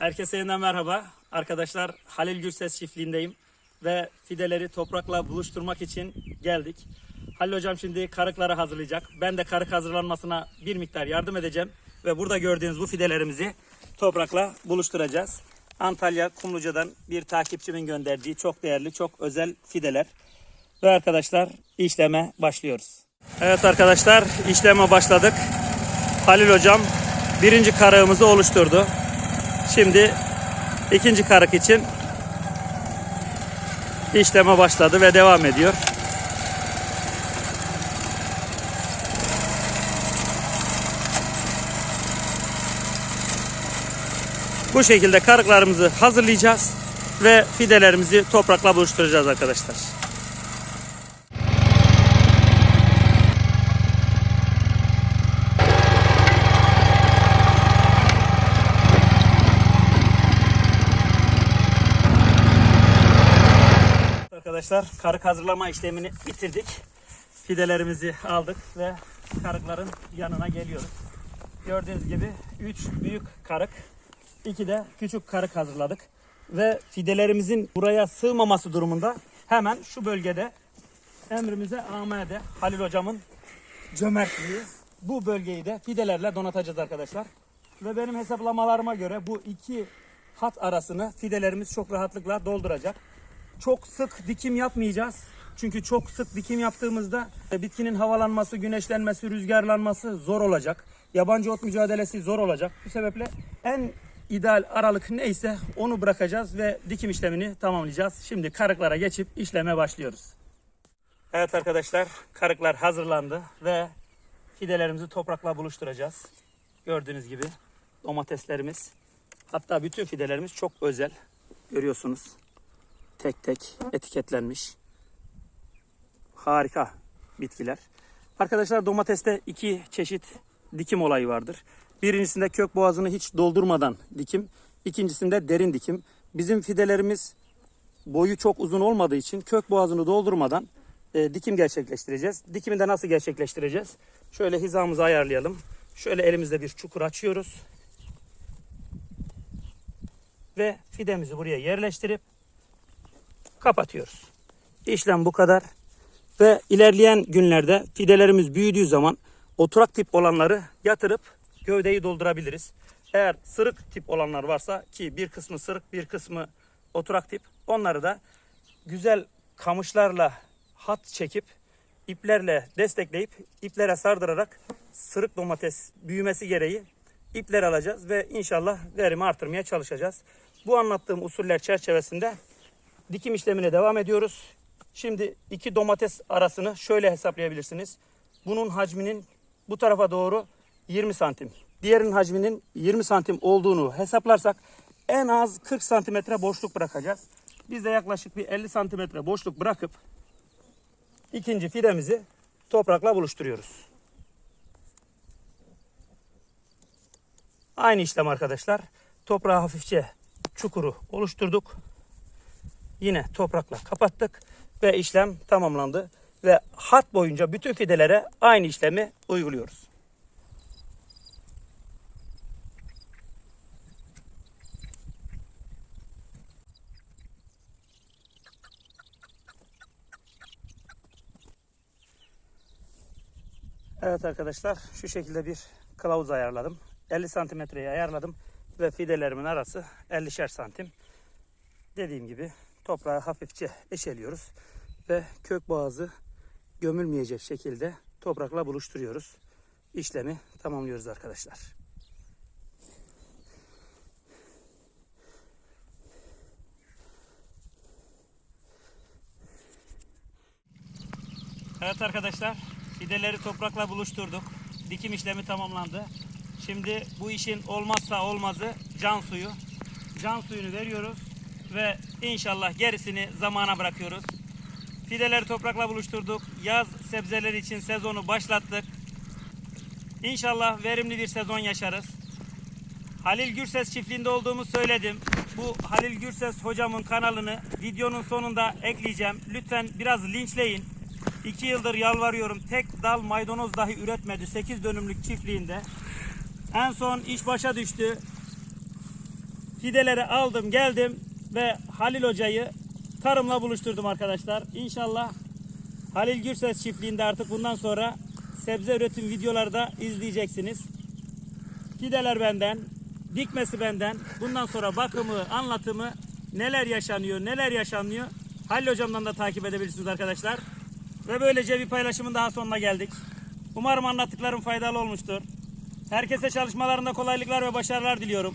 Herkese yeniden merhaba. Arkadaşlar Halil Gürses çiftliğindeyim ve fideleri toprakla buluşturmak için geldik. Halil hocam şimdi karıkları hazırlayacak. Ben de karık hazırlanmasına bir miktar yardım edeceğim ve burada gördüğünüz bu fidelerimizi toprakla buluşturacağız. Antalya Kumluca'dan bir takipçimin gönderdiği çok değerli, çok özel fideler. Ve arkadaşlar işleme başlıyoruz. Evet arkadaşlar işleme başladık. Halil hocam birinci karığımızı oluşturdu. Şimdi ikinci karık için işleme başladı ve devam ediyor. Bu şekilde karıklarımızı hazırlayacağız ve fidelerimizi toprakla buluşturacağız arkadaşlar. Arkadaşlar karık hazırlama işlemini bitirdik. Fidelerimizi aldık ve karıkların yanına geliyoruz. Gördüğünüz gibi 3 büyük karık, 2 de küçük karık hazırladık. Ve fidelerimizin buraya sığmaması durumunda hemen şu bölgede emrimize amade Halil hocamın cömertliği bu bölgeyi de fidelerle donatacağız arkadaşlar. Ve benim hesaplamalarıma göre bu iki hat arasını fidelerimiz çok rahatlıkla dolduracak. Çok sık dikim yapmayacağız. Çünkü çok sık dikim yaptığımızda e, bitkinin havalanması, güneşlenmesi, rüzgarlanması zor olacak. Yabancı ot mücadelesi zor olacak. Bu sebeple en ideal aralık neyse onu bırakacağız ve dikim işlemini tamamlayacağız. Şimdi karıklara geçip işleme başlıyoruz. Evet arkadaşlar karıklar hazırlandı ve fidelerimizi toprakla buluşturacağız. Gördüğünüz gibi domateslerimiz hatta bütün fidelerimiz çok özel. Görüyorsunuz tek tek etiketlenmiş. Harika bitkiler. Arkadaşlar domateste iki çeşit dikim olayı vardır. Birincisinde kök boğazını hiç doldurmadan dikim. ikincisinde derin dikim. Bizim fidelerimiz boyu çok uzun olmadığı için kök boğazını doldurmadan e, dikim gerçekleştireceğiz. Dikimi de nasıl gerçekleştireceğiz? Şöyle hizamızı ayarlayalım. Şöyle elimizde bir çukur açıyoruz. Ve fidemizi buraya yerleştirip kapatıyoruz. İşlem bu kadar. Ve ilerleyen günlerde fidelerimiz büyüdüğü zaman oturak tip olanları yatırıp gövdeyi doldurabiliriz. Eğer sırık tip olanlar varsa ki bir kısmı sırık bir kısmı oturak tip onları da güzel kamışlarla hat çekip iplerle destekleyip iplere sardırarak sırık domates büyümesi gereği ipler alacağız ve inşallah verimi artırmaya çalışacağız. Bu anlattığım usuller çerçevesinde dikim işlemine devam ediyoruz. Şimdi iki domates arasını şöyle hesaplayabilirsiniz. Bunun hacminin bu tarafa doğru 20 santim. Diğerinin hacminin 20 santim olduğunu hesaplarsak en az 40 santimetre boşluk bırakacağız. Biz de yaklaşık bir 50 santimetre boşluk bırakıp ikinci fidemizi toprakla buluşturuyoruz. Aynı işlem arkadaşlar. Toprağı hafifçe çukuru oluşturduk. Yine toprakla kapattık ve işlem tamamlandı. Ve hat boyunca bütün fidelere aynı işlemi uyguluyoruz. Evet arkadaşlar şu şekilde bir kılavuz ayarladım. 50 santimetreyi ayarladım ve fidelerimin arası 50'şer santim. Dediğim gibi toprağı hafifçe eşeliyoruz ve kök boğazı gömülmeyecek şekilde toprakla buluşturuyoruz. İşlemi tamamlıyoruz arkadaşlar. Evet arkadaşlar fideleri toprakla buluşturduk. Dikim işlemi tamamlandı. Şimdi bu işin olmazsa olmazı can suyu. Can suyunu veriyoruz ve inşallah gerisini zamana bırakıyoruz. Fideleri toprakla buluşturduk. Yaz sebzeleri için sezonu başlattık. İnşallah verimli bir sezon yaşarız. Halil Gürses çiftliğinde olduğumu söyledim. Bu Halil Gürses hocamın kanalını videonun sonunda ekleyeceğim. Lütfen biraz linçleyin. 2 yıldır yalvarıyorum. Tek dal maydanoz dahi üretmedi 8 dönümlük çiftliğinde. En son iş başa düştü. fideleri aldım geldim ve Halil Hoca'yı tarımla buluşturdum arkadaşlar. İnşallah Halil Gürses çiftliğinde artık bundan sonra sebze üretim videoları da izleyeceksiniz. Fideler benden, dikmesi benden. Bundan sonra bakımı, anlatımı neler yaşanıyor, neler yaşanmıyor. Halil hocamdan da takip edebilirsiniz arkadaşlar. Ve böylece bir paylaşımın daha sonuna geldik. Umarım anlattıklarım faydalı olmuştur. Herkese çalışmalarında kolaylıklar ve başarılar diliyorum.